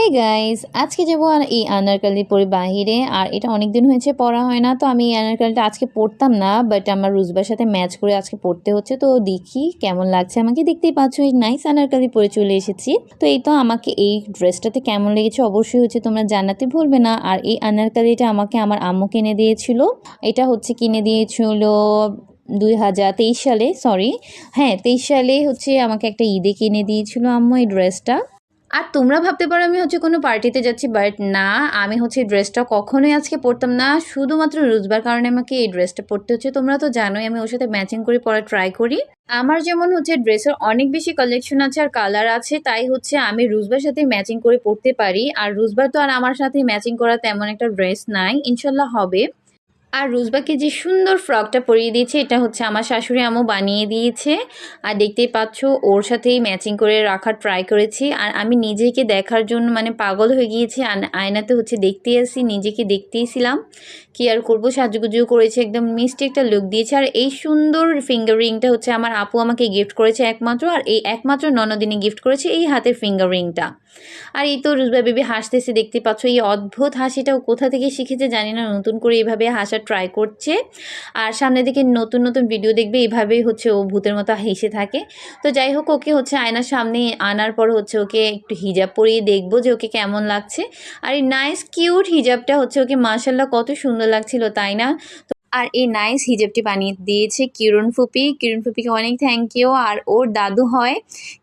Hey guys আজকে যাব আর এই আনারকালি পরে বাহিরে, আর এটা অনেক দিন হয়েছে, পড়া হয় না, তো আমি এই আনারকালিটা আজকে পড়তাম না বাট আমার রুজবার সাথে ম্যাচ করে আজকে পড়তে হচ্ছে, তো দেখি কেমন লাগছে আমাকে। দেখতেই পাচ্ছ, এই নাইস আনারকালি পরে চলে এসেছি। তো এই তো আমাকে এই ড্রেসটাতে কেমন লেগেছে অবশ্যই হচ্ছে তোমরা জানাতে ভুলবে না, আর এই আনারকালিটা আমাকে আমার আম্মু কিনে দিয়েছিল। এটা হচ্ছে কিনে দিয়েছিল দুই হাজার তেইশ সালে সরি হ্যাঁ তেইশ সালে হচ্ছে আমাকে একটা ঈদে কিনে দিয়েছিল আম্মু এই ড্রেসটা আর তোমরা ভাবতে পারো আমি হচ্ছে কোনো পার্টিতে যাচ্ছি বাট না, আমি হচ্ছে ড্রেসটা কখনোই আজকে পরতাম না। শুধুমাত্র রোজবার কারণে আমাকে এই ড্রেসটা পরতে হচ্ছে। তোমরা তো জানোই, আমি ওর সাথে ম্যাচিং করে পরা ট্রাই করি। আমার যেমন হচ্ছে ড্রেসের অনেক বেশি কালেকশন আছে আর কালার আছে, তাই হচ্ছে আমি রুজবার সাথে ম্যাচিং করে পরতে পারি। আর রুজবার তো আর আমার সাথে ম্যাচিং করা তেমন একটা ড্রেস নাই। ইনশাল্লাহ হবে। আর রুজবাকে যে সুন্দর ফ্রকটা পরিয়ে দিয়েছে, এটা হচ্ছে আমার শাশুড়ি আমও বানিয়ে দিয়েছে। আর দেখতেই পাচ্ছ, ওর সাথেই ম্যাচিং করে রাখার ট্রাই করেছি। আর আমি নিজেকে দেখার জন্য মানে পাগল হয়ে গিয়েছি, আর আয়নাতে হচ্ছে দেখতেই আসি, নিজেকে দেখতেইছিলাম কি আর করব সাজুগুজু করেছে, একদম মিষ্টি একটা লুক দিয়েছে। আর এই সুন্দর ফিঙ্গার রিংটা হচ্ছে আমার আপু আমাকে গিফট করেছে একমাত্র, আর এই একমাত্র ননদিনে গিফট করেছে এই হাতের ফিঙ্গার রিংটা আর এই তো রুজবা বেবি হাসতেছে, দেখতে পাচ্ছ এই অদ্ভুত হাসিটাও কোথা থেকে শিখেছে জানি না, নতুন করে এইভাবে হাসার ট্রাই করছে। আর সামনের দিকে নতুন নতুন ভিডিও দেখবে এইভাবেই হচ্ছে ও ভূতের মতো হেসে থাকে। তো যাই হোক, ওকে হচ্ছে আয়নার সামনে আনার পর হচ্ছে ওকে একটু হিজাব পরিয়ে দেখব যে ওকে কেমন লাগছে। আর এই নাইস কিউট হিজাবটা হচ্ছে ওকে মার্শাল্লাহ কত সুন্দর লাগছিল, তাই না? আর এই নাইস হিজাবটি বানিয়ে দিয়েছে কিরণ ফুপি। কিরণ ফুপিকে অনেক থ্যাংক ইউ আর ওর দাদু হয়।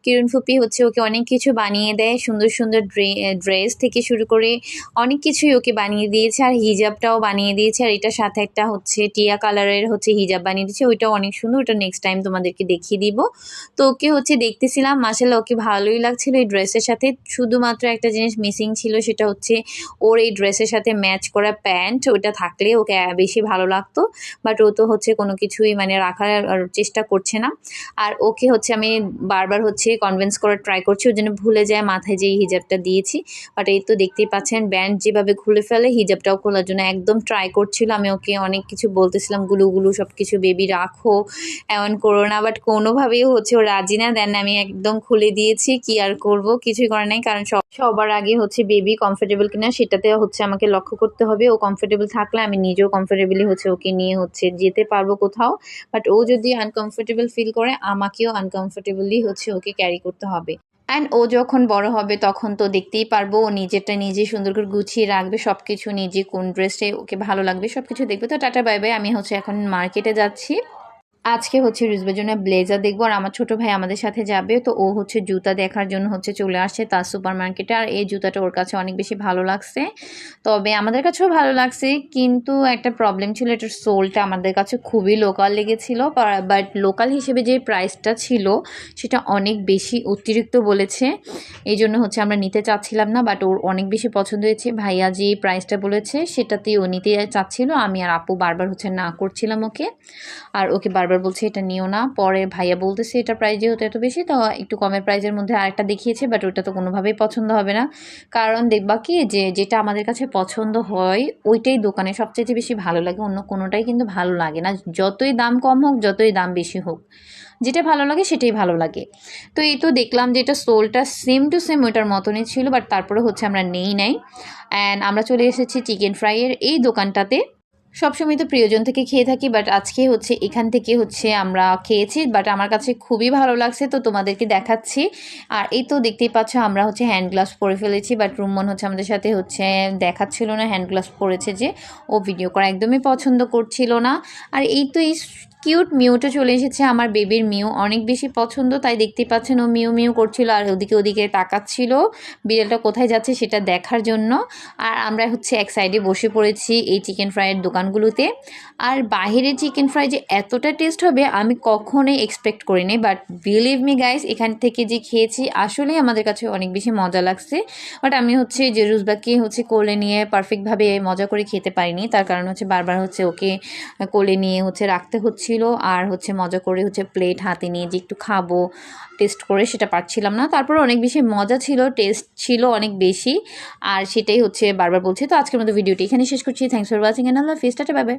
কিরণ ফুপি হচ্ছে ওকে অনেক কিছু বানিয়ে দেয়, সুন্দর সুন্দর ড্রেস থেকে শুরু করে অনেক কিছুই ওকে বানিয়ে দিয়েছে, আর হিজাবটাও বানিয়ে দিয়েছে। আর এটার সাথে একটা হচ্ছে টিয়া কালারের হচ্ছে হিজাব বানিয়ে দিয়েছে, ওইটাও অনেক সুন্দর। ওটা নেক্সট টাইম তোমাদেরকে দেখিয়ে দিব। তো ওকে হচ্ছে দেখতেছিলাম মাসাল্লাহ ওকে ভালোই লাগছিল এই ড্রেসের সাথে। শুধুমাত্র একটা জিনিস মিসিং ছিল, সেটা হচ্ছে ওর এই ড্রেসের সাথে ম্যাচ করা প্যান্ট। ওটা থাকলে ওকে বেশি ভালো লাগতো। বাট ও তো হচ্ছে কোনো কিছুই মানে রাখার চেষ্টা করছে না। আর ওকে হচ্ছে আমি বারবার হচ্ছে কনভিন্স করার ট্রাই করছি ওই জন্য ভুলে যায় মাথায় যে হিজাবটা দিয়েছি। বাট এই তো দেখতেই পাচ্ছেন ব্যান্ড যেভাবে খুলে ফেলে হিজাবটাও খোলার জন্য একদম ট্রাই করছিল। আমি ওকে অনেক কিছু বলতেছিলাম, গুলু গুলু সব কিছু বেবি রাখো, এমন করো না। বাট কোনোভাবেই হচ্ছে ও রাজি না দেন আমি একদম খুলে দিয়েছি, কি আর করব? কিছুই করে নাই, কারণ সব, সবার আগে হচ্ছে বেবি কমফোর্টেবল কিনা, সেটাতে হচ্ছে আমাকে লক্ষ্য করতে হবে। ও কমফোর্টেবল থাকলে আমি নিজেও কমফোর্টেবলি হচ্ছে ওকে নিয়ে হচ্ছে যেতে পারব কোথাও বাট ও যদি আনকমফোর্টেবল ফিল করে, আমাকেও আনকমফোর্টেবলি হচ্ছে ওকে ক্যারি করতে হবে। অ্যান্ড ও যখন বড় হবে, তখন তো দেখতেই পারব, ও নিজেরটা নিজে সুন্দর করে গুছিয়ে রাখবে সব কিছু নিজে কোন ড্রেসে ওকে ভালো লাগবে সব কিছু দেখবে। তো টাটা বাই বাই আমি হচ্ছে এখন মার্কেটে যাচ্ছি। আজকে হচ্ছে রিজবের জন্য ব্লেজার দেখব, আর আমার ছোট ভাই আমাদের সাথে যাবে, তো ও হচ্ছে জুতা দেখার জন্য হচ্ছে চলে আসছে তার সুপার মার্কেটে আর এই জুতাটা ওর কাছে অনেক বেশি ভালো লাগছে। তবে আমাদের কাছেও ভালো লাগছে, কিন্তু একটা প্রবলেম ছিল, এটার সোলটা আমাদের কাছে খুবই লোকাল লেগেছিল বাট লোকাল হিসেবে যে প্রাইসটা ছিল, সেটা অনেক বেশি অতিরিক্ত বলেছে। এই জন্য হচ্ছে আমরা নিতে চাচ্ছিলাম না বাট ওর অনেক বেশি পছন্দ হয়েছে। ভাইয়া যে প্রাইসটা বলেছে, সেটাতেই ও নিতে চাচ্ছিল, আমি আর আপু বারবার হচ্ছে না করছিলাম ওকে, আর ওকে বারবার বারবার বলছে, এটা নিও না। পরে ভাইয়া বলতেছে, এটা প্রাইস যেহেতু এত বেশি, তো একটু কমের প্রাইজের মধ্যে আরেকটা দেখিয়েছে বাট ওটা তো কোনোভাবেই পছন্দ হবে না। কারণ দেখবা কি, যে যেটা আমাদের কাছে পছন্দ হয়, ওইটাই দোকানে সবচেয়ে বেশি ভালো লাগে, অন্য কোনোটাই কিন্তু ভালো লাগে না। যতই দাম কম হোক, যতই দাম বেশি হোক, যেটা ভালো লাগে সেটাই ভালো লাগে। তো এই তো দেখলাম যে এটা সোলটা সেম টু সেম ওইটার মতনই ছিল বাট তারপরে হচ্ছে আমরা নেই নাই। অ্যান্ড আমরা চলে এসেছি চিকেন ফ্রাইয়ের এই দোকানটাতে। সবসময় তো প্রিয়জন থেকে খেয়ে থাকি বাট আজকে হচ্ছে এখান থেকে হচ্ছে আমরা খেয়েছি বাট আমার কাছে খুবই ভালো লাগছে, তো তোমাদেরকে দেখাচ্ছি। আর এই তো দেখতেই পাচ্ছ আমরা হচ্ছে হ্যান্ড গ্লাভস পরে ফেলেছি বাট রুমন হচ্ছে আমাদের সাথে হচ্ছে দেখাচ্ছিল না হ্যান্ড গ্লাভস পরেছে যে ও ভিডিও করা একদমই পছন্দ করছিল না। আর এই তো এই কিউট মিউটা চলে এসেছে আমার বেবির মিউ। অনেক বেশি পছন্দ, তাই দেখতেই পাচ্ছেন ও মিউ মিউ করছিল আর ওদিকে ওদিকে তাকাচ্ছিল। বিড়ালটা কোথায় যাচ্ছে সেটা দেখার জন্য। আর আমরা হচ্ছে এক সাইডে বসে পড়েছি এই চিকেন ফ্রাইয়ের দোকানগুলোতে। আর বাহিরে চিকেন ফ্রাই যে এতটা টেস্ট হবে, আমি কখনোই এক্সপেক্ট করিনি। বাট বিলিভ মি গাইস, এখান থেকে যে খেয়েছি আসলেই আমাদের কাছে অনেক বেশি মজা লাগছে। বাট আমি হচ্ছে যে রুজবাকে হচ্ছে কোলে নিয়ে পারফেক্টভাবে মজা করে খেতে পারিনি। তার কারণ হচ্ছে বারবার হচ্ছে ওকে কোলে নিয়ে হচ্ছে রাখতে হচ্ছিল। ছিল আর হচ্ছে মজা করে হচ্ছে প্লেট হাতে নিয়ে যে একটু খাব টেস্ট করে সেটা পারছিলাম না। তারপরে অনেক বেশি মজা ছিল টেস্ট ছিল অনেক বেশি আর সেটাই হচ্ছে বারবার বলছি। তো আজকের মতো ভিডিওটি এখানে শেষ করছি। থ্যাংকস ফর ওয়াচিং অ্যান্ড আল্লাহ ফিস্টাটা পাবে